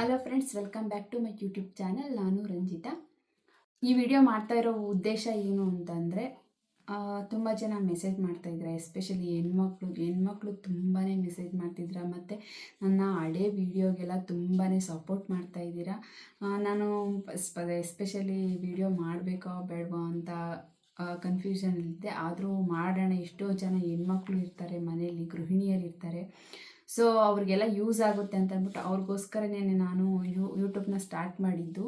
Hello friends welcome back to my YouTube channel ನಾನು ರಂಜಿತಾ. ಈ video ಮಾಡ್ತಾ ಇರೋ ಉದ್ದೇಶ ಏನು ಅಂತಂದರೆ ತುಂಬ ಜನ ಮೆಸೇಜ್ ಮಾಡ್ತಾಯಿದ್ರೆ ಎಸ್ಪೆಷಲಿ ಹೆಣ್ಮಕ್ಳು ಹೆಣ್ಮಕ್ಳು ತುಂಬಾ ಮೆಸೇಜ್ ಮಾಡ್ತಿದ್ರ, ಮತ್ತು ನನ್ನ ಹಳೆ ವಿಡಿಯೋಗೆಲ್ಲ ತುಂಬಾ ಸಪೋರ್ಟ್ ಮಾಡ್ತಾ ಇದ್ದೀರಾ? ನಾನು ಎಸ್ಪೆಷಲಿ ವಿಡಿಯೋ ಮಾಡಬೇಕೋ ಬೇಡವೋ ಅಂತ ಕನ್ಫ್ಯೂಷನ್ ಇದ್ದೆ ಆದರೂ ಮಾಡೋಣ. ಎಷ್ಟೋ ಜನ ಹೆಣ್ಮಕ್ಳು ಇರ್ತಾರೆ ಮನೆಯಲ್ಲಿ, ಗೃಹಿಣಿಯರು ಇರ್ತಾರೆ. ಸೊ ಅವ್ರಿಗೆಲ್ಲ ಯೂಸ್ ಆಗುತ್ತೆ ಅಂತ ಅಂದ್ಬಿಟ್ಟು ಅವ್ರಿಗೋಸ್ಕರನೇ ನಾನು ಯೂ, ಯೂಟ್ಯೂಬ್ನ ಸ್ಟಾರ್ಟ್ ಮಾಡಿದ್ದು.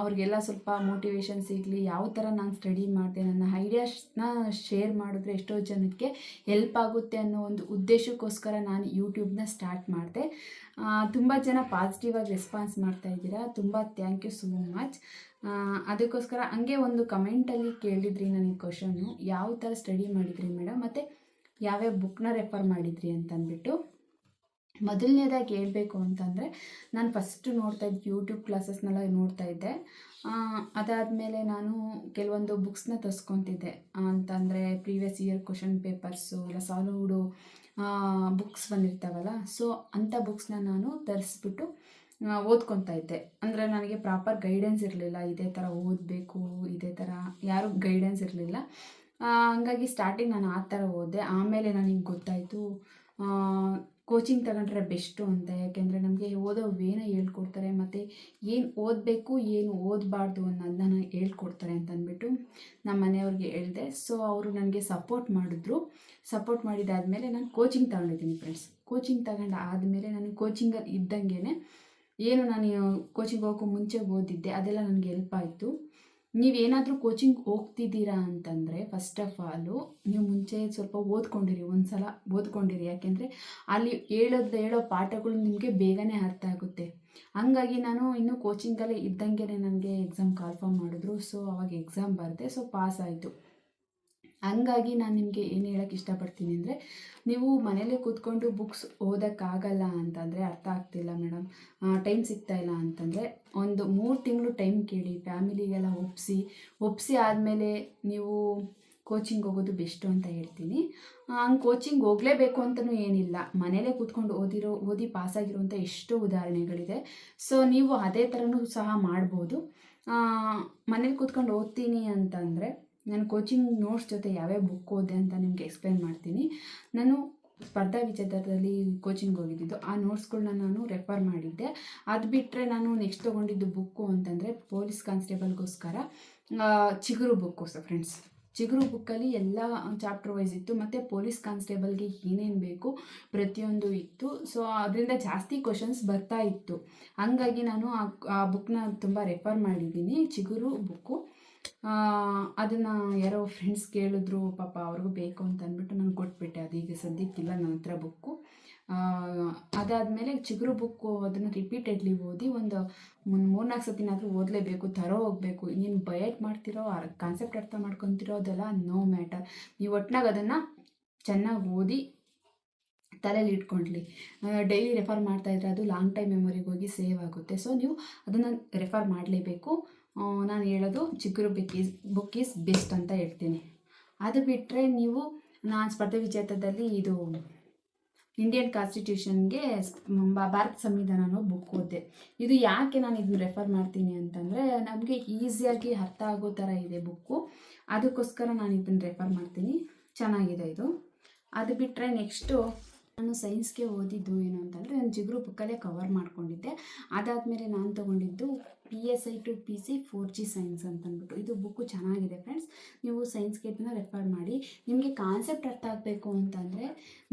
ಅವ್ರಿಗೆಲ್ಲ ಸ್ವಲ್ಪ ಮೋಟಿವೇಶನ್ ಸಿಗಲಿ, ಯಾವ ಥರ ನಾನು ಸ್ಟಡಿ ಮಾಡಿದೆ, ನನ್ನ ಐಡಿಯಾಸ್ನ ಶೇರ್ ಮಾಡಿದ್ರೆ ಎಷ್ಟೋ ಜನಕ್ಕೆ ಹೆಲ್ಪ್ ಆಗುತ್ತೆ ಅನ್ನೋ ಒಂದು ಉದ್ದೇಶಕ್ಕೋಸ್ಕರ ನಾನು ಯೂಟ್ಯೂಬ್ನ ಸ್ಟಾರ್ಟ್ ಮಾಡಿದೆ. ತುಂಬ ಜನ ಪಾಸಿಟಿವ್ ಆಗಿ ರೆಸ್ಪಾನ್ಸ್ ಮಾಡ್ತಾ ಇದ್ದೀರಾ? ತುಂಬ ಥ್ಯಾಂಕ್ ಯು ಸೋ ಮಚ್ ಅದಕ್ಕೋಸ್ಕರ ಹಂಗೆ ಒಂದು ಕಮೆಂಟಲ್ಲಿ ಕೇಳಿದ್ರಿ ನನಗೆ ಕ್ವಶನ್ನು ಯಾವ ಥರ ಸ್ಟಡಿ ಮಾಡಿದ್ರಿ ಮೇಡಮ್? ಮತ್ತು ಯಾವ್ಯಾವ ಬುಕ್ನ ರೆಫರ್ ಮಾಡಿದ್ರಿ ಅಂತಂದ್ಬಿಟ್ಟು ಮೊದಲನೇದಾಗಿ ಹೇಳಬೇಕು ಅಂತಂದರೆ ನಾನು ಫಸ್ಟು ನೋಡ್ತಾ ಇದ್ದೆ ಯೂಟ್ಯೂಬ್ ಕ್ಲಾಸಸ್ನೆಲ್ಲ ನೋಡ್ತಾ ಇದ್ದೆ. ಅದಾದಮೇಲೆ ನಾನು ಕೆಲವೊಂದು ಬುಕ್ಸ್ನ ತರಿಸ್ಕೊತಿದ್ದೆ. ಅಂತಂದರೆ ಪ್ರೀವಿಯಸ್ ಇಯರ್ ಕ್ವಶನ್ ಪೇಪರ್ಸು ಇಲ್ಲ ಸಾಲುಡು ಬುಕ್ಸ್ ಬಂದಿರ್ತಾವಲ್ಲ ಸೊ ಅಂಥ ಬುಕ್ಸ್ನ ನಾನು ತರಿಸ್ಬಿಟ್ಟು ಓದ್ಕೊತಾ ಇದ್ದೆ. ಅಂದರೆ ನನಗೆ ಪ್ರಾಪರ್ ಗೈಡೆನ್ಸ್ ಇರಲಿಲ್ಲ, ಇದೇ ಥರ ಓದಬೇಕು, ಇದೇ ಥರ ಯಾರು ಗೈಡೆನ್ಸ್ ಇರಲಿಲ್ಲ. ಹಂಗಾಗಿ ಸ್ಟಾರ್ಟಿಂಗ್ ನಾನು ಆ ಥರ ಓದಿದೆ ಆಮೇಲೆ ನನಗೆ ಗೊತ್ತಾಯಿತು ಕೋಚಿಂಗ್ ತಗೊಂಡ್ರೆ ಬೆಸ್ಟು ಅಂತ. ಯಾಕೆಂದರೆ ನಮಗೆ ಓದೋ ವೇನ ಹೇಳ್ಕೊಡ್ತಾರೆ, ಮತ್ತು ಏನು ಓದಬೇಕು, ಏನು ಓದಬಾರ್ದು ಅನ್ನೋದನ್ನ ಹೇಳ್ಕೊಡ್ತಾರೆ ಅಂತ ಅಂದ್ಬಿಟ್ಟು ನಮ್ಮ ಮನೆಯವ್ರಿಗೆ ಹೇಳಿದೆ. ಸೊ ಅವರು ನನಗೆ ಸಪೋರ್ಟ್ ಮಾಡಿದ್ರು. ಸಪೋರ್ಟ್ ಮಾಡಿದಾದಮೇಲೆ ನಾನು ಕೋಚಿಂಗ್ ತಗೊಂಡಿದ್ದೀನಿ ಫ್ರೆಂಡ್ಸ್ ಕೋಚಿಂಗ್ ತಗೊಂಡು ಆದಮೇಲೆ ನನಗೆ ಕೋಚಿಂಗಲ್ಲಿ ಇದ್ದಂಗೆ ಏನು ನಾನು ಕೋಚಿಂಗ್ ಹೋಗೋಕ್ಕೂ ಮುಂಚೆ ಓದಿದ್ದೆ, ಅದೆಲ್ಲ ನನಗೆ ಹೆಲ್ಪ್ ಆಯಿತು. ನೀವೇನಾದರೂ ಕೋಚಿಂಗ್ ಹೋಗ್ತಿದ್ದೀರಾ ಅಂತಂದರೆ ಫಸ್ಟ್ ಆಫ್ ಆಲು ನೀವು ಮುಂಚೆ ಸ್ವಲ್ಪ ಓದ್ಕೊಂಡಿರಿ ಒಂದು ಸಲ ಓದ್ಕೊಂಡಿರಿ. ಯಾಕೆಂದರೆ ಅಲ್ಲಿ ಹೇಳೋದು, ಹೇಳೋ ಪಾಠಗಳು ನಿಮಗೆ ಬೇಗನೆ ಅರ್ಥ ಆಗುತ್ತೆ. ಹಂಗಾಗಿ ನಾನು ಇನ್ನೂ ಕೋಚಿಂಗಲ್ಲೇ ಇದ್ದಂಗೆ ನನಗೆ ಎಕ್ಸಾಮ್ ಕಾಲ್ಫಾರ್ಮ್ ಮಾಡಿದ್ರು. ಸೊ ಅವಾಗ ಎಕ್ಸಾಮ್ ಬರೆದೆ ಸೊ ಪಾಸ್ ಆಯಿತು. ಹಂಗಾಗಿ ನಾನು ನಿಮಗೆ ಏನು ಹೇಳೋಕ್ಕೆ ಇಷ್ಟಪಡ್ತೀನಿ ಅಂದರೆ, ನೀವು ಮನೇಲೆ ಕೂತ್ಕೊಂಡು ಬುಕ್ಸ್ ಓದೋಕ್ಕಾಗಲ್ಲ ಅಂತಂದರೆ ಅರ್ಥ ಆಗ್ತಿಲ್ಲ ಮೇಡಮ್ ಟೈಮ್ ಸಿಗ್ತಾ ಇಲ್ಲ ಅಂತಂದರೆ ಒಂದು ಮೂರು ತಿಂಗಳು ಟೈಮ್ ಕೇಳಿ ಫ್ಯಾಮಿಲಿಗೆಲ್ಲ ಒಪ್ಪಿಸಿ ಒಪ್ಪಿಸಿ ಆದಮೇಲೆ ನೀವು ಕೋಚಿಂಗ್ ಹೋಗೋದು ಬೆಸ್ಟು ಅಂತ ಹೇಳ್ತೀನಿ. ಹಂಗೆ ಕೋಚಿಂಗ್ ಹೋಗಲೇಬೇಕು ಅಂತಲೂ ಏನಿಲ್ಲ. ಮನೇಲೇ ಕೂತ್ಕೊಂಡು ಓದಿರೋ, ಓದಿ ಪಾಸಾಗಿರುವಂಥ ಎಷ್ಟೋ ಉದಾಹರಣೆಗಳಿದೆ. ಸೊ ನೀವು ಅದೇ ಥರನೂ ಸಹ ಮಾಡ್ಬೋದು. ಮನೇಲಿ ಕೂತ್ಕೊಂಡು ಓದ್ತೀನಿ ಅಂತಂದರೆ ನಾನು ಕೋಚಿಂಗ್ ನೋಟ್ಸ್ ಜೊತೆ ಯಾವ್ಯಾವ ಬುಕ್ ಓದೆ ಅಂತ ನಿಮಗೆ ಎಕ್ಸ್ಪ್ಲೈನ್ ಮಾಡ್ತೀನಿ. ನಾನು ಸ್ಪರ್ಧಾ ವಿಚಾರದಲ್ಲಿ ಕೋಚಿಂಗ್ ಹೋಗಿದ್ದಿದ್ದು ಆ ನೋಟ್ಸ್ಗಳನ್ನ ನಾನು ರೆಫರ್ ಮಾಡಿದ್ದೆ. ಅದು ಬಿಟ್ಟರೆ ನಾನು ನೆಕ್ಸ್ಟ್ ತೊಗೊಂಡಿದ್ದು ಬುಕ್ಕು ಅಂತಂದರೆ ಪೊಲೀಸ್ ಕಾನ್ಸ್ಟೇಬಲ್ಗೋಸ್ಕರ ಚಿಗುರು ಬುಕ್ಕು ಸರ್ ಫ್ರೆಂಡ್ಸ್ ಚಿಗುರು ಬುಕ್ಕಲ್ಲಿ ಎಲ್ಲ ಚಾಪ್ಟರ್ ವೈಸ್ ಇತ್ತು. ಮತ್ತು ಪೊಲೀಸ್ ಕಾನ್ಸ್ಟೇಬಲ್ಗೆ ಏನೇನು ಬೇಕು ಪ್ರತಿಯೊಂದು ಇತ್ತು. ಸೊ ಅದರಿಂದ ಜಾಸ್ತಿ ಕ್ವಶನ್ಸ್ ಬರ್ತಾ ಇತ್ತು. ಹಂಗಾಗಿ ನಾನು ಆ ಬುಕ್ನ ತುಂಬ ರೆಫರ್ ಮಾಡಿದ್ದೀನಿ. ಚಿಗುರು ಬುಕ್ಕು ಅದನ್ನು ಯಾರೋ ಫ್ರೆಂಡ್ಸ್ ಕೇಳಿದ್ರು, ಪಾಪ ಅವ್ರಿಗೂ ಬೇಕು ಅಂತ ಅಂದ್ಬಿಟ್ಟು ನಾನು ಕೊಟ್ಬಿಟ್ಟೆ. ಅದು ಈಗ ಸದ್ಯಕ್ಕಿಲ್ಲ ನನ್ನ ಹತ್ರ ಬುಕ್ಕು ಅದಾದಮೇಲೆ ಚಿಗುರು ಬುಕ್ಕು ಅದನ್ನು ರಿಪೀಟೆಡ್ಲಿ ಓದಿ ಒಂದು ಒಂದು ಮೂರ್ನಾಲ್ಕು ಸತಿನಾದರೂ ಓದಲೇಬೇಕು, ತರೋ ಹೋಗಬೇಕು. ನೀನು ಬಯಟ್ ಮಾಡ್ತಿರೋ ಕಾನ್ಸೆಪ್ಟ್ ಅರ್ಥ ಮಾಡ್ಕೊತಿರೋ ಅದೆಲ್ಲ ನೋ ಮ್ಯಾಟರ್ ನೀವು ಒಟ್ಟಿನಾಗ ಅದನ್ನು ಚೆನ್ನಾಗಿ ಓದಿ ತಲೆಯಲ್ಲಿ ಇಟ್ಕೊಂಡ್ಲಿ. ಡೈಲಿ ರೆಫರ್ ಮಾಡ್ತಾ ಇದ್ರೆ ಅದು ಲಾಂಗ್ ಟೈಮ್ ಮೆಮೊರಿಗೆ ಹೋಗಿ ಸೇವ್ ಆಗುತ್ತೆ. ಸೊ ನೀವು ಅದನ್ನು ರೆಫರ್ ಮಾಡಲೇಬೇಕು. ನಾನು ಹೇಳೋದು Chiguru book is book is best ಅಂತ ಹೇಳ್ತೀನಿ. ಅದು ಬಿಟ್ಟರೆ ನೀವು, ನಾನು ಸ್ಪರ್ಧೆ ವಿಜೇತದಲ್ಲಿ ಇದು ಇಂಡಿಯನ್ ಕಾನ್ಸ್ಟಿಟ್ಯೂಷನ್ಗೆ ಭಾರತ ಸಂವಿಧಾನ ಅನ್ನೋ ಬುಕ್ ಓದಿದೆ. ಇದು ಯಾಕೆ ನಾನು ಇದನ್ನ ರೆಫರ್ ಮಾಡ್ತೀನಿ ಅಂತಂದರೆ, ನಮಗೆ ಈಸಿಯಾಗಿ ಅರ್ಥ ಆಗೋ ಥರ ಇದೆ ಬುಕ್ಕು ಅದಕ್ಕೋಸ್ಕರ ನಾನು ಇದನ್ನು ರೆಫರ್ ಮಾಡ್ತೀನಿ. ಚೆನ್ನಾಗಿದೆ ಇದು. ಅದು ಬಿಟ್ಟರೆ ನೆಕ್ಸ್ಟು ನಾನು ಸೈನ್ಸ್ಗೆ ಓದಿದ್ದು ಏನು ಅಂತಂದರೆ ನಾನು ಜಿಗ್ರು ಬುಕ್ಕಲ್ಲೇ ಕವರ್ ಮಾಡ್ಕೊಂಡಿದ್ದೆ. ಅದಾದಮೇಲೆ ನಾನು ತೊಗೊಂಡಿದ್ದು P S I to P C four G science ಅಂತಂದ್ಬಿಟ್ಟು. ಇದು ಬುಕ್ಕು ಚೆನ್ನಾಗಿದೆ ಫ್ರೆಂಡ್ಸ್ ನೀವು ಸೈನ್ಸ್ಗೆ ಇದನ್ನ ರೆಫರ್ ಮಾಡಿ. ನಿಮಗೆ ಕಾನ್ಸೆಪ್ಟ್ ಅರ್ಥ ಆಗಬೇಕು ಅಂತಂದರೆ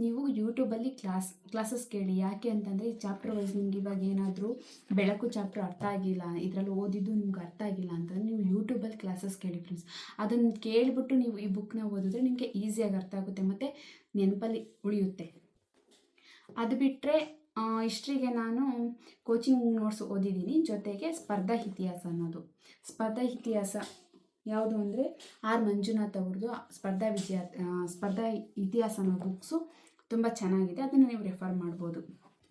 ನೀವು ಯೂಟ್ಯೂಬಲ್ಲಿ ಕ್ಲಾಸ್ ಕ್ಲಾಸಸ್ ಕೇಳಿ. ಯಾಕೆ ಅಂತಂದರೆ ಈ ಚಾಪ್ಟರ್ ವೈಸ್ ನಿಮ್ಗೆ ಇವಾಗ ಏನಾದರೂ ಬೆಳಕು ಚಾಪ್ಟರ್ ಅರ್ಥ ಆಗಿಲ್ಲ, ಇದರಲ್ಲಿ ಓದಿದ್ದು ನಿಮ್ಗೆ ಅರ್ಥ ಆಗಿಲ್ಲ ಅಂತಂದರೆ ನೀವು ಯೂಟ್ಯೂಬಲ್ಲಿ ಕ್ಲಾಸಸ್ ಕೇಳಿ ಫ್ರೆಂಡ್ಸ್ ಅದನ್ನು ಕೇಳಿಬಿಟ್ಟು ನೀವು ಈ ಬುಕ್ನ ಓದಿದ್ರೆ ನಿಮಗೆ ಈಸಿಯಾಗಿ ಅರ್ಥ ಆಗುತ್ತೆ. ಮತ್ತು ನೆನಪಲ್ಲಿ ಉಳಿಯುತ್ತೆ. ಅದು ಬಿಟ್ಟರೆ ಹಿಸ್ಟ್ರಿಗೆ ನಾನು ಕೋಚಿಂಗ್ ನೋಟ್ಸ್ ಓದಿದ್ದೀನಿ. ಜೊತೆಗೆ ಸ್ಪರ್ಧಾ ಇತಿಹಾಸ ಅನ್ನೋದು. ಸ್ಪರ್ಧಾ ಇತಿಹಾಸ ಯಾವುದು ಅಂದರೆ, ಆರ್. ಮಂಜುನಾಥ್ ಅವ್ರದ್ದು ಸ್ಪರ್ಧಾ ವಿಜಯ ಸ್ಪರ್ಧಾ ಇತಿಹಾಸ ಅನ್ನೋ ಬುಕ್ಸು ತುಂಬ ಚೆನ್ನಾಗಿದೆ. ಅದನ್ನು ನೀವು ರೆಫರ್ ಮಾಡ್ಬೋದು.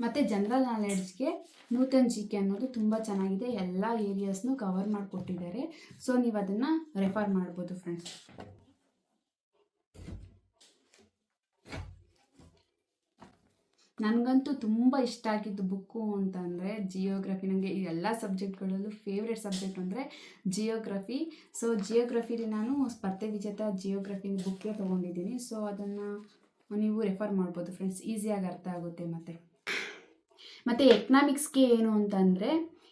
ಮತ್ತು ಜನರಲ್ ನಾಲೆಡ್ಜ್ಗೆ ನೂತನ್ ಜಿ ಕೆ ಅನ್ನೋದು ತುಂಬ ಚೆನ್ನಾಗಿದೆ. ಎಲ್ಲ ಏರಿಯಾಸ್ನು ಕವರ್ ಮಾಡಿಕೊಟ್ಟಿದ್ದಾರೆ. ಸೊ ನೀವು ಅದನ್ನು ರೆಫರ್ ಮಾಡ್ಬೋದು ಫ್ರೆಂಡ್ಸ್ ನನಗಂತೂ ತುಂಬ ಇಷ್ಟ ಆಗಿದ್ದು ಬುಕ್ಕು ಅಂತಂದರೆ ಜಿಯೋಗ್ರಫಿ. ನನಗೆ ಎಲ್ಲ ಸಬ್ಜೆಕ್ಟ್ಗಳಲ್ಲೂ ಫೇವ್ರೆಟ್ ಸಬ್ಜೆಕ್ಟ್ ಅಂದರೆ ಜಿಯೋಗ್ರಫಿ. ಸೊ ಜಿಯೋಗ್ರಫಿಲಿ ನಾನು ಸ್ಪರ್ಧೆ ವಿಜೇತ ಜಿಯೋಗ್ರಫಿ ಬುಕ್ಕೇ ತೊಗೊಂಡಿದ್ದೀನಿ. ಸೊ ಅದನ್ನು ನೀವು ರೆಫರ್ ಮಾಡ್ಬೋದು ಫ್ರೆಂಡ್ಸ್ ಈಸಿಯಾಗಿ ಅರ್ಥ ಆಗುತ್ತೆ ಮತ್ತು. ಮತ್ತು ಎಕನಾಮಿಕ್ಸ್ಗೆ ಏನು ಅಂತಂದರೆ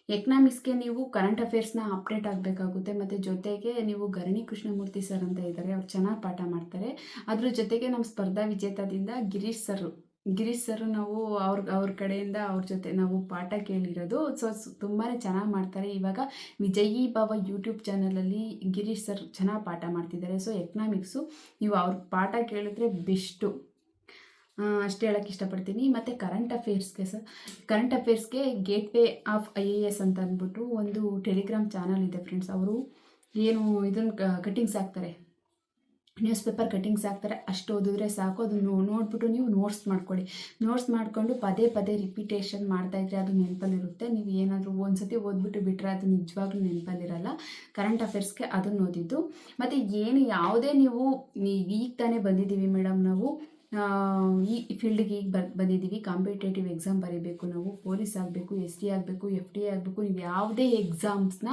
ಎಕನಾಮಿಕ್ಸ್ಗೆ ನೀವು ಕರೆಂಟ್ ಅಫೇರ್ಸ್ನ ಅಪ್ಡೇಟ್ ಆಗಬೇಕಾಗುತ್ತೆ. ಮತ್ತು ಜೊತೆಗೆ ನೀವು ಗರಣಿ ಕೃಷ್ಣಮೂರ್ತಿ ಸರ್ ಅಂತ ಇದ್ದಾರೆ. ಅವ್ರು ಚೆನ್ನಾಗಿ ಪಾಠ ಮಾಡ್ತಾರೆ. ಅದ್ರ ಜೊತೆಗೆ ನಮ್ಮ ಸ್ಪರ್ಧಾ ವಿಜೇತದಿಂದ ಗಿರೀಶ್ ಸರ್ ಗಿರೀಶ್ ಸರ್ ನಾವು ಅವ್ರ ಅವ್ರ ಕಡೆಯಿಂದ ಅವ್ರ ಜೊತೆ ನಾವು ಪಾಠ ಕೇಳಿರೋದು. ಸೊ ತುಂಬಾ ಚೆನ್ನಾಗಿ ಮಾಡ್ತಾರೆ. ಇವಾಗ ವಿಜಯಿ ಬಾಬಾ ಯೂಟ್ಯೂಬ್ ಚಾನಲಲ್ಲಿ ಗಿರೀಶ್ ಸರ್ ಚೆನ್ನಾಗಿ ಪಾಠ ಮಾಡ್ತಿದ್ದಾರೆ. ಸೊ ಎಕನಾಮಿಕ್ಸು ನೀವು ಅವ್ರ ಪಾಠ ಕೇಳಿದ್ರೆ ಬೆಸ್ಟು. ಅಷ್ಟು ಹೇಳೋಕ್ಕೆ ಇಷ್ಟಪಡ್ತೀನಿ. ಮತ್ತು ಕರೆಂಟ್ ಅಫೇರ್ಸ್ಗೆ sir current ಅಫೇರ್ಸ್ಗೆ gateway of I A S ಅಂತ ಅಂದ್ಬಿಟ್ಟು ಒಂದು ಟೆಲಿಗ್ರಾಮ್ ಚಾನಲ್ ಇದೆ ಫ್ರೆಂಡ್ಸ್ ಅವರು ಏನು ಇದನ್ನು ಕಟ್ಟಿಂಗ್ಸ್ ಹಾಕ್ತಾರೆ. ನ್ಯೂಸ್ ಪೇಪರ್ ಕಟ್ಟಿಂಗ್ಸ್ ಹಾಕ್ತಾರೆ, ಅಷ್ಟು ಓದಿದ್ರೆ ಸಾಕು, ಅದನ್ನು ನೋಡಿಬಿಟ್ಟು ನೀವು ನೋಟ್ಸ್ ಮಾಡ್ಕೊಳ್ಳಿ. ನೋಟ್ಸ್ ಮಾಡಿಕೊಂಡು ಪದೇ ಪದೇ ರಿಪಿಟೇಷನ್ ಮಾಡ್ತಾಯಿದ್ರೆ ಅದು ನೆನಪಲ್ಲಿರುತ್ತೆ. ನೀವು ಏನಾದರೂ ಒಂದು ಸತಿ ಓದ್ಬಿಟ್ಟು ಬಿಟ್ಟರೆ ಅದು ನಿಜವಾಗ್ಲೂ ನೆನಪಲ್ಲಿರಲ್ಲ. ಕರೆಂಟ್ ಅಫೇರ್ಸ್ಗೆ ಅದನ್ನು ಓದಿದ್ದು. ಮತ್ತು ಏನು ಯಾವುದೇ ನೀವು ಈಗ ತಾನೇ ಬಂದಿದ್ದೀವಿ ಮೇಡಮ್ ನಾವು. ಈ ಫೀಲ್ಡ್ಗೆ ಈಗ ಬರ್, ಬಂದಿದ್ದೀವಿ. ಕಾಂಪಿಟೇಟಿವ್ ಎಕ್ಸಾಮ್ ಬರೀಬೇಕು ನಾವು. ಪೊಲೀಸ್ ಆಗಬೇಕು ಎಸ್ ಟಿ ಆಗಬೇಕು ಎಫ್ ಡಿ ಆಗಬೇಕು, ನೀವು ಯಾವುದೇ ಎಕ್ಸಾಮ್ಸ್ನ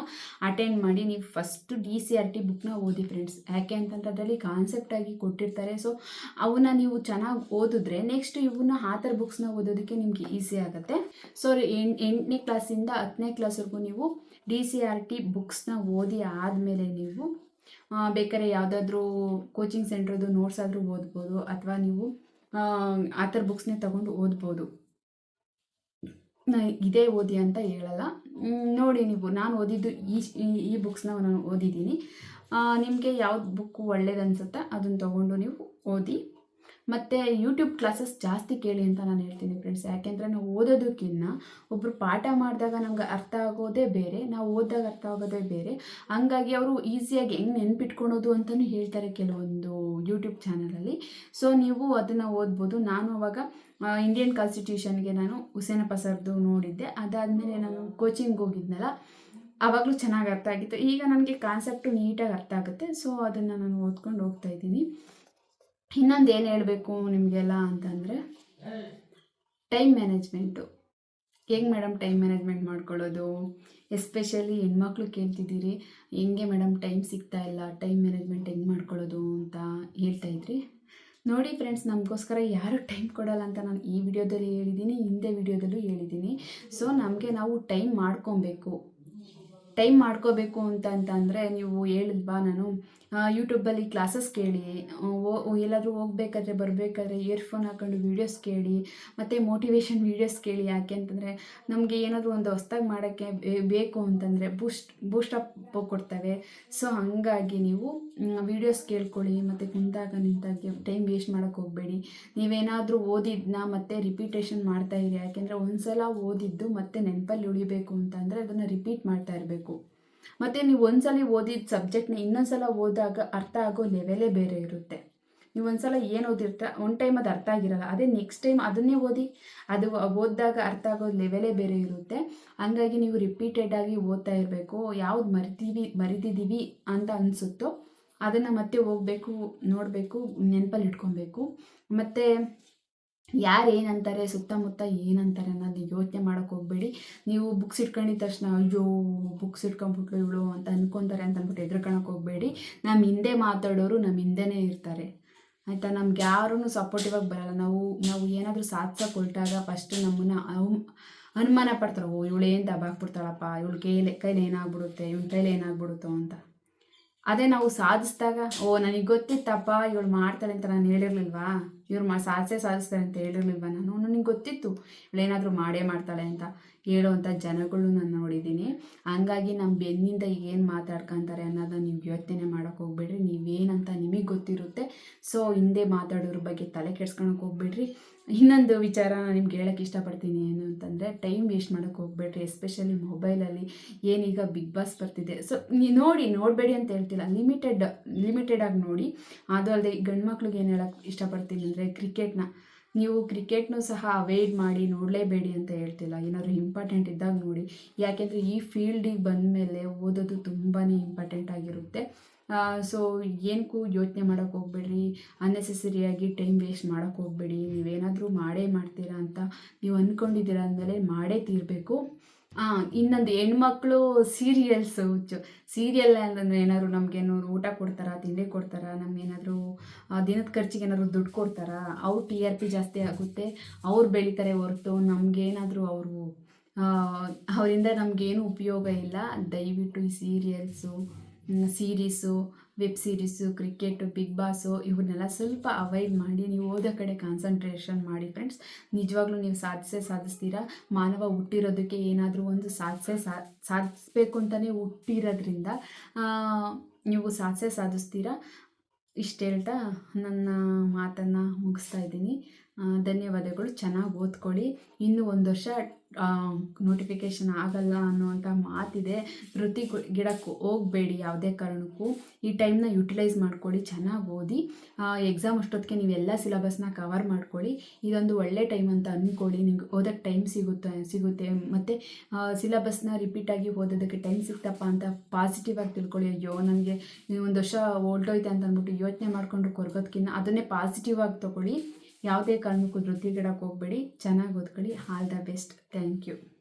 ಅಟೆಂಡ್ ಮಾಡಿ, ನೀವು first D C R T ಬುಕ್ನ ಓದಿ ಫ್ರೆಂಡ್ಸ್ ಯಾಕೆ ಅಂತಂದ್ರೆ ಅದರಲ್ಲಿ ಕಾನ್ಸೆಪ್ಟಾಗಿ ಕೊಟ್ಟಿರ್ತಾರೆ. ಸೊ ಅವನ್ನ ನೀವು ಚೆನ್ನಾಗಿ ಓದಿದ್ರೆ ನೆಕ್ಸ್ಟ್ ಇವನ್ನ ಆ ಥರ ಬುಕ್ಸ್ನ ಓದೋದಕ್ಕೆ ನಿಮಗೆ ಈಸಿ ಆಗುತ್ತೆ. ಸೊ ಎಂಟನೇ ಕ್ಲಾಸಿಂದ ಹತ್ತನೇ ಕ್ಲಾಸ್ವರೆಗೂ ನೀವು ಡಿ ಸಿ ಆರ್ ಟಿ ಬುಕ್ಸ್ನ ಓದಿ ಆದಮೇಲೆ ನೀವು ಬೇಕಾದ್ರೆ ಯಾವುದಾದ್ರೂ ಕೋಚಿಂಗ್ ಸೆಂಟ್ರದ್ದು ನೋಟ್ಸ್ ಆದರೂ ಓದ್ಬೋದು ಅಥವಾ ನೀವು, ಆ ಥರ ಬುಕ್ಸ್ನೇ ತಗೊಂಡು ಓದ್ಬೋದು. ಇದೇ ಓದಿ ಅಂತ ಹೇಳಲ್ಲ. ನೋಡಿ ನೀವು, ನಾನು ಓದಿದ್ದು ಈ ಈ ಬುಕ್ಸ್ನ ನಾನು ಓದಿದ್ದೀನಿ. ನಿಮಗೆ ಯಾವ್ದು ಬುಕ್ಕು ಒಳ್ಳೇದು ಅನ್ಸುತ್ತೆ ಅದನ್ನು ತಗೊಂಡು ನೀವು ಓದಿ. ಮತ್ತು ಯೂಟ್ಯೂಬ್ ಕ್ಲಾಸಸ್ ಜಾಸ್ತಿ ಕೇಳಿ ಅಂತ ನಾನು ಹೇಳ್ತೀನಿ ಫ್ರೆಂಡ್ಸ್ ಯಾಕೆಂದರೆ ನಾವು ಓದೋದಕ್ಕಿಂತ ಒಬ್ಬರು ಪಾಠ ಮಾಡಿದಾಗ ನಮ್ಗೆ ಅರ್ಥ ಆಗೋದೇ ಬೇರೆ, ನಾವು ಓದಿದಾಗ ಅರ್ಥ ಆಗೋದೇ ಬೇರೆ. ಹಂಗಾಗಿ ಅವರು ಈಸಿಯಾಗಿ ಹೆಂಗೆ ನೆನ್ಪಿಟ್ಕೊಳೋದು ಅಂತಲೂ ಹೇಳ್ತಾರೆ ಕೆಲವೊಂದು ಯೂಟ್ಯೂಬ್ ಚಾನಲಲ್ಲಿ ಸೊ ನೀವು ಅದನ್ನು ಓದ್ಬೋದು. ನಾನು ಅವಾಗ ಇಂಡಿಯನ್ ಕಾನ್ಸ್ಟಿಟ್ಯೂಷನ್ಗೆ ನಾನು ಹುಸೇನಪ್ಪ ಸರ್ದು ನೋಡಿದ್ದೆ. ಅದಾದಮೇಲೆ ನಾನು ಕೋಚಿಂಗ್ ಹೋಗಿದ್ನಲ್ಲ ಆವಾಗಲೂ ಚೆನ್ನಾಗಿ ಅರ್ಥ ಆಗಿತ್ತು. ಈಗ ನನಗೆ ಕಾನ್ಸೆಪ್ಟು ನೀಟಾಗಿ ಅರ್ಥ ಆಗುತ್ತೆ. ಸೊ ಅದನ್ನು ನಾನು ಓದ್ಕೊಂಡು ಹೋಗ್ತಾ ಇದ್ದೀನಿ. ಇನ್ನೊಂದು ಏನು ಹೇಳಬೇಕು ನಿಮಗೆಲ್ಲ ಅಂತಂದರೆ ಟೈಮ್ ಮ್ಯಾನೇಜ್ಮೆಂಟು ಹೆಂಗೆ ಮೇಡಮ್ ಟೈಮ್ ಮ್ಯಾನೇಜ್ಮೆಂಟ್ ಮಾಡ್ಕೊಳ್ಳೋದು? ಎಸ್ಪೆಷಲಿ ಹೆಣ್ಮಕ್ಳು ಕೇಳ್ತಿದ್ದೀರಿ, ಹೆಂಗೆ ಮೇಡಮ್ ಟೈಮ್ ಸಿಗ್ತಾ ಇಲ್ಲ ಟೈಮ್ ಮ್ಯಾನೇಜ್ಮೆಂಟ್ ಹೆಂಗೆ ಮಾಡ್ಕೊಳ್ಳೋದು ಅಂತ ಹೇಳ್ತಾ ಇದ್ರಿ. ನೋಡಿ ಫ್ರೆಂಡ್ಸ್ ನಮಗೋಸ್ಕರ ಯಾರು ಟೈಮ್ ಕೊಡಲ್ಲ ಅಂತ ನಾನು ಈ ವಿಡಿಯೋದಲ್ಲಿ ಹೇಳಿದ್ದೀನಿ, ಹಿಂದೆ ವಿಡಿಯೋದಲ್ಲೂ ಹೇಳಿದ್ದೀನಿ. ಸೊ ನಮಗೆ ನಾವು ಟೈಮ್ ಮಾಡ್ಕೊಬೇಕು. ಟೈಮ್ ಮಾಡ್ಕೋಬೇಕು ಅಂತ ಅಂತಂದರೆ ನೀವು ಹೇಳಿದ್ವಾ ನಾನು? ಯೂಟ್ಯೂಬಲ್ಲಿ ಕ್ಲಾಸಸ್ ಕೇಳಿ ಎಲ್ಲಾದರೂ ಹೋಗ್ಬೇಕಾದ್ರೆ ಬರಬೇಕಾದ್ರೆ ಇಯರ್ಫೋನ್ ಹಾಕೊಂಡು ವೀಡಿಯೋಸ್ ಕೇಳಿ, ಮತ್ತು ಮೋಟಿವೇಶನ್ ವೀಡಿಯೋಸ್ ಕೇಳಿ ಯಾಕೆ ಅಂತಂದರೆ ನಮಗೆ ಏನಾದರೂ ಒಂದು ಹೊಸ್ದಾಗಿ ಮಾಡೋಕ್ಕೆ ಬೇಕು ಅಂತಂದರೆ ಬೂಸ್ಟ್ ಬೂಸ್ಟಪ್ ಕೊಡ್ತವೆ. ಸೊ ಹಾಗಾಗಿ ನೀವು ವೀಡಿಯೋಸ್ ಕೇಳ್ಕೊಳ್ಳಿ, ಮತ್ತು ಕುಂತಾಗ ನಿಂತಾಗ ಟೈಮ್ ವೇಸ್ಟ್ ಮಾಡೋಕ್ಕೆ ಹೋಗಬೇಡಿ. ನೀವೇನಾದರೂ ಓದಿದ್ದನ್ನ ಮತ್ತೆ ರಿಪೀಟೇಷನ್ ಮಾಡ್ತಾ ಇರಿ, ಯಾಕೆಂದರೆ ಒಂದು ಸಲ ಓದಿದ್ದು ಮತ್ತೆ ನೆನಪಲ್ಲಿ ಉಳಿಬೇಕು ಅಂತಂದರೆ ಅದನ್ನು ರಿಪೀಟ್ ಮಾಡ್ತಾ ಇರಬೇಕು. ಮತ್ತು ನೀವು ಒಂದ್ಸಲ ಓದಿದ ಸಬ್ಜೆಕ್ಟ್ನ ಇನ್ನೊಂದ್ಸಲ ಓದಾಗ ಅರ್ಥ ಆಗೋ ಲೆವೆಲೇ ಬೇರೆ ಇರುತ್ತೆ. ನೀವು ಒಂದ್ಸಲ ಏನು ಓದಿರ್ತ ಒನ್ ಟೈಮ್ ಅದು ಅರ್ಥ ಆಗಿರಲ್ಲ, ಅದೇ ನೆಕ್ಸ್ಟ್ ಟೈಮ್ ಅದನ್ನೇ ಓದಿ, ಅದು ಓದಿದಾಗ ಅರ್ಥ ಆಗೋ ಲೆವೆಲೇ ಬೇರೆ ಇರುತ್ತೆ. ಹಂಗಾಗಿ ನೀವು ರಿಪೀಟೆಡ್ ಆಗಿ ಓದ್ತಾ ಇರಬೇಕು, ಯಾವ್ದು ಮರಿತೀವಿ ಮರಿದಿದ್ದೀವಿ ಅಂತ ಅನಿಸುತ್ತೋ ಅದನ್ನು ಮತ್ತೆ ಹೋಗಬೇಕು, ನೋಡಬೇಕು, ನೆನಪಲ್ಲಿ ಇಟ್ಕೊಬೇಕು. ಮತ್ತು ಯಾರು ಏನಂತಾರೆ ಸುತ್ತಮುತ್ತ ಏನಂತಾರೆ ಅನ್ನೋದು ಯೋಚನೆ ಮಾಡೋಕೆ ಹೋಗಬೇಡಿ. ನೀವು ಬುಕ್ಸ್ ಇಟ್ಕೊಂಡಿದ್ದ ತಕ್ಷಣ, ಅಯ್ಯೋ ಬುಕ್ಸ್ ಇಟ್ಕೊಂಡ್ಬಿಟ್ಲು ಇವಳು ಅಂತ ಅನ್ಕೊತಾರೆ ಅಂತ ಅಂದ್ಬಿಟ್ಟು ಹೋಗಬೇಡಿ. ನಮ್ಮ ಹಿಂದೆ ಮಾತಾಡೋರು ನಮ್ಮ ಹಿಂದೆನೇ ಇರ್ತಾರೆ. ಆಯಿತಾ? ನಮ್ಗೆ ಯಾರೂ ಸಪೋರ್ಟಿವಾಗಿ ಬರಲ್ಲ. ನಾವು ನಾವು ಏನಾದರೂ ಸಾಧಿಸೋಕೆ ಹೊರಟಾಗ ಫಸ್ಟ್ ನಮ್ಮನ್ನು ಅನುಮಾನ ಪಡ್ತಾರೆ. ಓ, ಇವಳು ಏನು ದಬಾಕ್ಬಿಡ್ತಾಳಪ್ಪ ಇವಳು ಕೈಲಿ ಕೈಲಿ ಏನಾಗ್ಬಿಡುತ್ತೆ? ಇವಳ ಕೈಲಿ ಏನಾಗ್ಬಿಡುತ್ತೋ ಅಂತ. ಅದೇ ನಾವು ಸಾಧಿಸಿದಾಗ, ಓ, ನನಗೆ ಗೊತ್ತಿತ್ತಪ್ಪ, ಇವಳು ಮಾಡ್ತಾಳೆ ಅಂತ ನಾನು ಹೇಳಿರ್ಲಿಲ್ವಾ? ಇವ್ರು ಮಾ, ಸಾಧಿಸೇ ಸಾಧಿಸ್ತಾರೆ ಅಂತ ಹೇಳಿರ್ಲಿಲ್ವ ನಾನು ನನಗೆ ಗೊತ್ತಿತ್ತು? ಇವಳೇನಾದರೂ ಮಾಡೇ ಮಾಡ್ತಾಳೆ ಅಂತ ಹೇಳುವಂಥ ಜನಗಳು ನಾನು ನೋಡಿದ್ದೀನಿ. ಹಂಗಾಗಿ ನಮ್ಮ ಬೆನ್ನಿಂದ ಏನು ಮಾತಾಡ್ಕೊತಾರೆ ಅನ್ನೋದನ್ನ ನೀವು ಯೋಚನೆ ಮಾಡೋಕೆ ಹೋಗ್ಬೇಡ್ರಿ. ನೀವೇನಂತ ನಿಮಗೆ ಗೊತ್ತಿರುತ್ತೆ. ಸೊ, ಹಿಂದೆ ಮಾತಾಡೋರ ಬಗ್ಗೆ ತಲೆ ಕೆಡ್ಸ್ಕೊಳಕ್ಕೆ ಹೋಗ್ಬೇಡ್ರಿ. ಇನ್ನೊಂದು ವಿಚಾರ ನಿಮ್ಗೆ ಹೇಳೋಕ್ಕೆ ಇಷ್ಟಪಡ್ತೀನಿ ಏನು ಅಂತಂದರೆ ಟೈಮ್ ವೇಸ್ಟ್ ಮಾಡೋಕ್ಕೆ ಹೋಗ್ಬೇಡ್ರಿ ಎಸ್ಪೆಷಲಿ ಮೊಬೈಲಲ್ಲಿ ಏನೀಗ ಬಿಗ್ ಬಾಸ್ ಬರ್ತಿದೆ. ಸೊ ನೀವು ನೋಡಿ, ನೋಡಬೇಡಿ ಅಂತ ಹೇಳ್ತಿಲ್ಲ. ಲಿಮಿಟೆಡ್ ಲಿಮಿಟೆಡ್ ಆಗಿ ನೋಡಿ. ಅದು ಅಲ್ಲದೆ ಗಂಡು ಮಕ್ಳಿಗೆ ಏನು ಹೇಳಕ್ಕೆ ಇಷ್ಟಪಡ್ತೀನಿ ಅಂದರೆ ಕ್ರಿಕೆಟ್ನ ನೀವು ಕ್ರಿಕೆಟ್ನೂ ಸಹ ಅವೈಡ್ ಮಾಡಿ, ನೋಡಲೇಬೇಡಿ ಅಂತ ಹೇಳ್ತಿಲ್ಲ. ಏನಾದರೂ ಇಂಪಾರ್ಟೆಂಟ್ ಇದ್ದಾಗ ನೋಡಿ. ಯಾಕೆಂದರೆ ಈ ಫೀಲ್ಡಿಗೆ ಬಂದ ಮೇಲೆ ಓದೋದು ತುಂಬಾ ಇಂಪಾರ್ಟೆಂಟ್ ಆಗಿರುತ್ತೆ. ಸೊ ಏನಕ್ಕೂ ಯೋಚನೆ ಮಾಡೋಕೆ ಹೋಗ್ಬೇಡ್ರಿ. ಅನ್ನೆಸೆಸರಿಯಾಗಿ ಟೈಮ್ ವೇಸ್ಟ್ ಮಾಡೋಕೆ ಹೋಗ್ಬೇಡಿ. ನೀವೇನಾದರೂ ಮಾಡೇ ಮಾಡ್ತೀರಾ ಅಂತ ನೀವು ಅಂದ್ಕೊಂಡಿದ್ದೀರ ಅಂದಮೇಲೆ ಮಾಡೇ ತೀರಬೇಕು. ಇನ್ನೊಂದು ಹೆಣ್ಮಕ್ಳು ಸೀರಿಯಲ್ಸ್ ಸೀರಿಯಲ್ ಅಂತಂದರೆ ಏನಾದ್ರು ನಮಗೇನು ಊಟ ಕೊಡ್ತಾರಾ, ತಿಂಡಿ ಕೊಡ್ತಾರಾ ನಮಗೇನಾದರೂ ದಿನದ ಖರ್ಚಿಗೆ ಏನಾದ್ರು ದುಡ್ಡು ಕೊಡ್ತಾರಾ, ಅವ್ರು ಟಿ ಆರ್ ಪಿ ಜಾಸ್ತಿ ಆಗುತ್ತೆ. ಅವ್ರು ಬೆಳೀತಾರೆ ಹೊರತು ನಮಗೇನಾದರೂ ಅವರು ಅವರಿಂದ ನಮಗೇನು ಉಪಯೋಗ ಇಲ್ಲ. ದಯವಿಟ್ಟು ಈ serials series, web series, cricket, Bigg Boss ಇವನ್ನೆಲ್ಲ ಸ್ವಲ್ಪ ಅವಾಯ್ಡ್ ಮಾಡಿ, ನೀವು ಓದೋ ಕಡೆ ಕಾನ್ಸಂಟ್ರೇಷನ್ ಮಾಡಿ ಫ್ರೆಂಡ್ಸ್. ನಿಜವಾಗ್ಲೂ ನೀವು ಸಾಧಿಸೇ ಸಾಧಿಸ್ತೀರಾ? ಮಾನವ ಹುಟ್ಟಿರೋದಕ್ಕೆ ಏನಾದರೂ ಒಂದು ಸಾಧಿಸೇ ಸಾಧಿಸ್ಬೇಕು ಅಂತಲೇ ಹುಟ್ಟಿರೋದ್ರಿಂದ ನೀವು ಸಾಧಿಸೇ ಸಾಧಿಸ್ತೀರಾ? ಇಷ್ಟು ಹೇಳ್ತಾ ನನ್ನ ಮಾತನ್ನು ಮುಗಿಸ್ತಾ ಇದ್ದೀನಿ. ಧನ್ಯವಾದಗಳು. ಚೆನ್ನಾಗಿ ಓದ್ಕೊಳ್ಳಿ. ಇನ್ನೂ ಒಂದು ವರ್ಷ ನೋಟಿಫಿಕೇಷನ್ ಆಗಲ್ಲ ಅನ್ನುವಂಥ ಮಾತಿದೆ. ವೃತ್ತಿ ಗಿಡಕ್ಕೆ ಹೋಗಬೇಡಿ ಯಾವುದೇ ಕಾರಣಕ್ಕೂ. ಈ ಟೈಮ್ನ ಯುಟಿಲೈಸ್ ಮಾಡ್ಕೊಳ್ಳಿ, ಚೆನ್ನಾಗಿ ಓದಿ. ಎಕ್ಸಾಮ್ ಅಷ್ಟೊತ್ತಿಗೆ ನೀವೆಲ್ಲ ಸಿಲೆಬಸ್ನ ಕವರ್ ಮಾಡ್ಕೊಳ್ಳಿ. ಇದೊಂದು ಒಳ್ಳೆ ಟೈಮ್ ಅಂತ ಅಂದ್ಕೊಳ್ಳಿ ನಿಮ್ಗೆ ಓದೋಕ್ಕೆ ಟೈಮ್ ಸಿಗುತ್ತೆ ಸಿಗುತ್ತೆ. ಮತ್ತು ಸಿಲೆಬಸ್ನ ರಿಪೀಟಾಗಿ ಓದೋದಕ್ಕೆ ಟೈಮ್ ಸಿಗ್ತಪ್ಪ ಅಂತ ಪಾಸಿಟಿವ್ ಆಗಿ ತಿಳ್ಕೊಳ್ಳಿ. ಅಯ್ಯೋ, ನನಗೆ ಒಂದು ವರ್ಷ ಓಲ್ಟೋಯ್ತೆ ಅಂತ ಅಂದ್ಬಿಟ್ಟು ಯೋಚನೆ ಮಾಡಿಕೊಂಡು ಕೊರಗೋದಕ್ಕಿಂತ ಅದನ್ನೇ ಪಾಸಿಟಿವ್ ಆಗಿ ತೊಗೊಳ್ಳಿ. ಯಾವುದೇ ಕಾರಣಕ್ಕೂ ಧೃತಿಗಿಡಕ್ಕೆ ಹೋಗಬೇಡಿ. ಚೆನ್ನಾಗಿ ಓದ್ಕೊಳ್ಳಿ. All the best. Thank you.